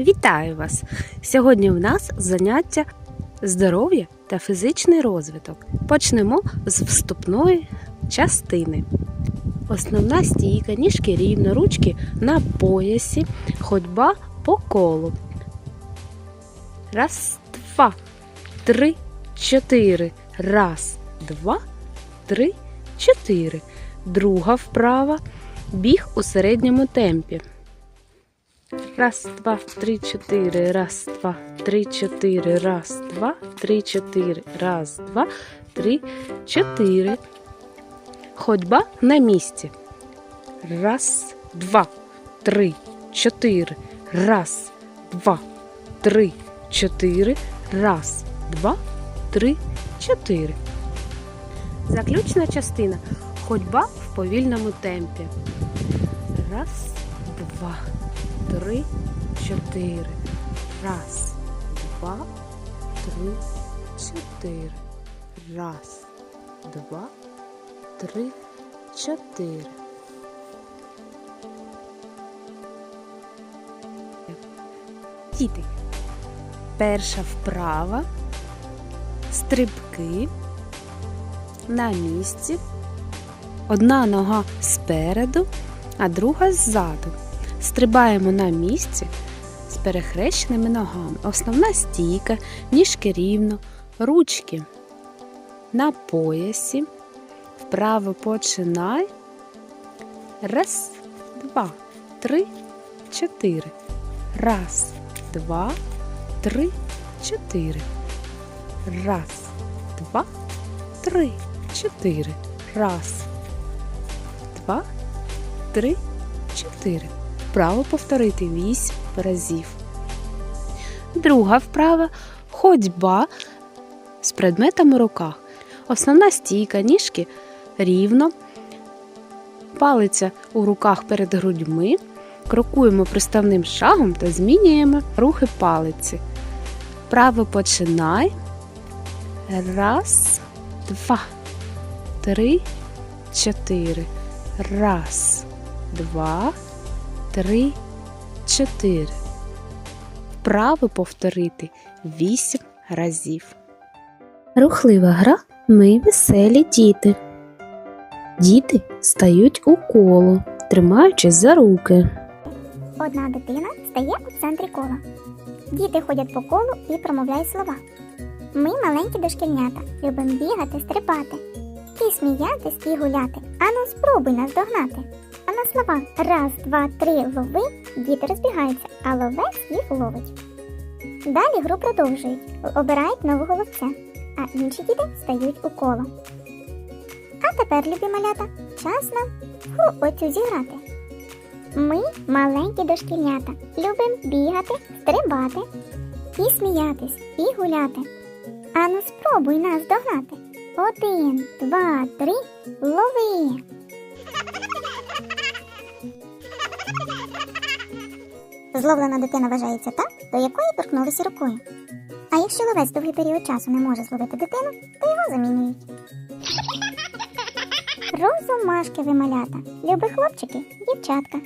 Вітаю вас! Сьогодні в нас заняття здоров'я та фізичний розвиток. Почнемо з вступної частини. Основна стійка, ніжки рівно, ручки на поясі, ходьба по колу. Раз, два, три, чотири. Раз, два, три, чотири. Друга вправа. Біг у середньому темпі. Раз, два, три, чотири. Раз, два, три, чотири. Раз, два, три, чотири. Раз, два, три, чотири. Ходьба на місці. Раз, два, три, чотири. Раз, два, три, чотири. Раз, два, три, чотири. Заключна частина. Ходьба в повільному темпі. Раз, два, три, чотири. Раз, два, три, чотири. Раз, два, три, чотири. Діти. Перша вправа. Стрибки на місці. Одна нога спереду, а друга ззаду. Стрибаємо на місці з перехрещеними ногами. Основна стійка, ніжки рівно, ручки на поясі. Вправо починай. Раз, два, три, чотири. Раз, два, три, чотири. Раз, два, три, чотири. Раз, два, три, чотири. Вправо повторити вісім разів. Друга вправа ходьба з предметом у руках. Основна стійка ніжки рівно. Палиця у руках перед грудьми. Крокуємо приставним шагом та змінюємо рухи палиці. Право починай. Раз, два, три, чотири. Раз, два, три, чотири. Вправо повторити вісім разів. Рухлива гра ми веселі діти. Діти стають у коло, тримаючись за руки. Одна дитина стає у центрі кола. Діти ходять по колу і промовляють слова. Ми маленькі дошкільнята, любимо бігати, стрибати, і сміятись і гуляти. Ану, спробуй нас догнати. На слова раз, два, три, лови, діти розбігаються, а ловець їх ловить. Далі гру продовжують, обирають нового ловця, а інші діти стають у коло. А тепер, любі малята, час нам в оцю зіграти. Ми маленькі дошкільнята, любимо бігати, стрибати, і сміятись, і гуляти. Ану, спробуй нас догнати. Один, два, три, лови. Зловлена дитина вважається та, до якої торкнулися рукою. А якщо ловець довгий період часу не може зловити дитину, то його замінюють. Розумашки ви малята, люби хлопчики, дівчатка.